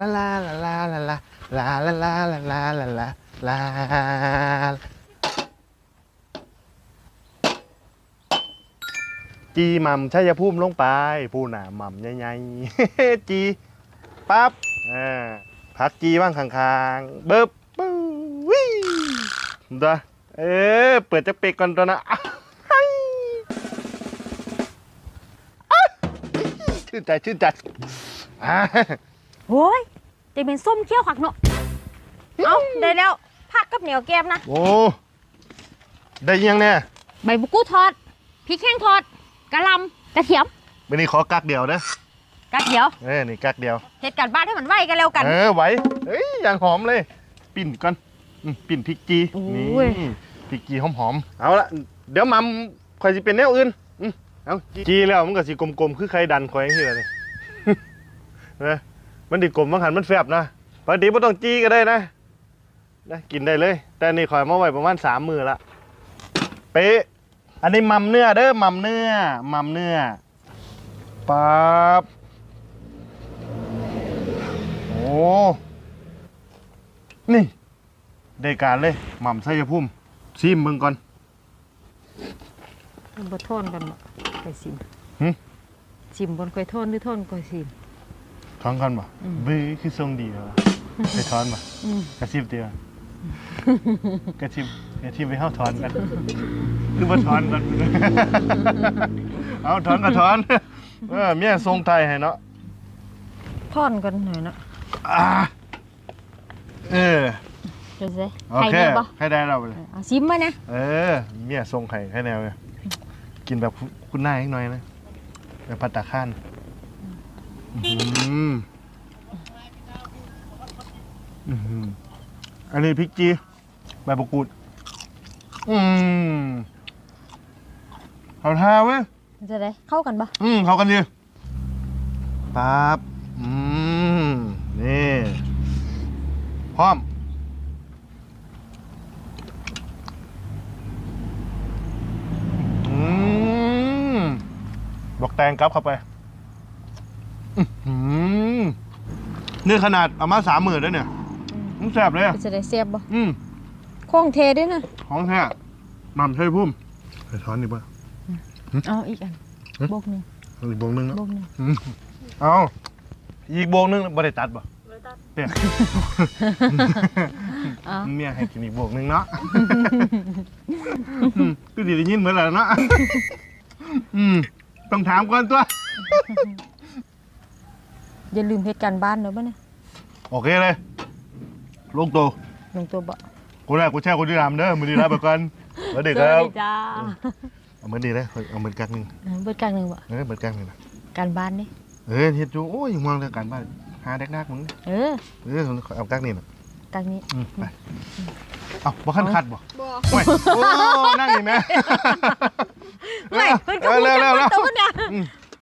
ลาลาลาลาลาลาลาลาลาลาลาลาลาลาจีหม่ำชัยภูมิลงไป ผู้หนาหม่ำใหญ่ๆจีปั๊บอ่าพักจีบ้างข้างๆเบิบปุ้ยวิตัวเออเปิดจะเปกก่อนตัวนะอ้าวไฮ้อ้าวชื่นใจชื่นใจอ่า โอ้ยจะเป็นส้มเคี้ยวขักเนาะเอาได้แล้วผักกับเหนียวแกมนะโอ้ได้ยังเนี่ยใบบุกูทอดพริกแห้งทอดกะหล่ำกระเทียมวันนี้ขอกักเดียวนะกระเทียวเออนี่กักเดียวเหตุการณ์บ้านให้มันไวกันแล้วกันเออไหวเอ้ยอย่างหอมเลย ปิ่นก่อนอืมปิ่นพริกจีโอ้นี่ยพริกจีหอมๆเอาละเดี๋ยวมัมคอยสิเป็นแนวอื่นอืมเอาจีแล้วมันก็สิกลมๆคือไข่ดันคอยอย่างนี้เลยนะ มันดิกลมบางหันมันแฟบนะปกติไม่ต้องจีก็ได้นะนะกินได้เลย แต่นี่คอยมาไว้ประมาณสามมือละเป๊ะอันนี้มัมเนื้อเด้อมัมเนื้อมัมเนื้อปั๊บโอ้นี่ ได้การเลยหม่ำไส้ยพุ่มซิมมึงก่อนบนโทนกันบ่ไปซิมหึซิมบนกอยโทนหรือโทนกอยซิม ท้องกันบ่อืมเบ้คือทรงดีเลยวะไปทอนบ่อืมกระซิบเตียวกระซิบกระซิบไปเข้าทอนกันคือว่าทอนกันเอาทอนก็ทอนเออเมียทรงไทยให้เนาะทอนกันหน่อยเนาะอ่าเออเดี๋ยวสิโอใครเคเดียวบ่ให้ได้เราไปเลยเอาซิมมานะเออเมียทรงไข่ให้แนวเนี่ยกินแบบคุณคุณนายให้หน่อยนะแบบพัตตาข้าน อื้อหืออื้อหืออันนี้พริกจีใบมะกรูด อืมเขาท่าเว้ยจะได้เข้ากันบ่อืมเขากันดีปั๊บอืมนี่พร้อมอืมบอกแตงกลับเข้าไป อื้อหือนี่ขนาดเอามาสามหมื่นแล้วเนี่ยมันแสบเลยอะจะได้เสียบบ่อืมโค้งเทด้วยนะของแท้หม่ำใช่พุ่มไปถอนดิบ่ะ เอาอีกอันหึ โบกหนึ่งเอาอีกบวงหนึงเนาะโบกหนึ่งอืมเอาอีกบวงหนึงบ่ได้ตัดบ่เนี่ยเอาเมียให้กินอีกบวกหนึงเนาะอืมคือดีได้ยินเหมือนแล้วเนาะอืมต้องถามก่อนตัว อย่าลืมเหตุการณ์บ้านเนอะบ่เนี่ยโอเคเลย ลูกโตลงตัวบ่กูแรกกูแช่กูที่รามเด้อมือดีรับไปก่อนแล้วเด็กสควัรับสดีจ้าเอามือดีเลยเอามือกักหนึงเบิดกลางหนึ่งบ่เออมือกักหนึงนะการบ้านนี่เออเฮ็ดอยู่โอ้ยห่วงเรื่องการบ้านหาเด็กนักมึงเออเออเอากักนี่น่ะกลางนี้อืมไปเอาบ่คันคัดบ่บ่โอ้ยโอ้นั่งนี่แม่ ไม่เพิ่นก็เร็วเร็วเร็วตัวเนี่ย อืม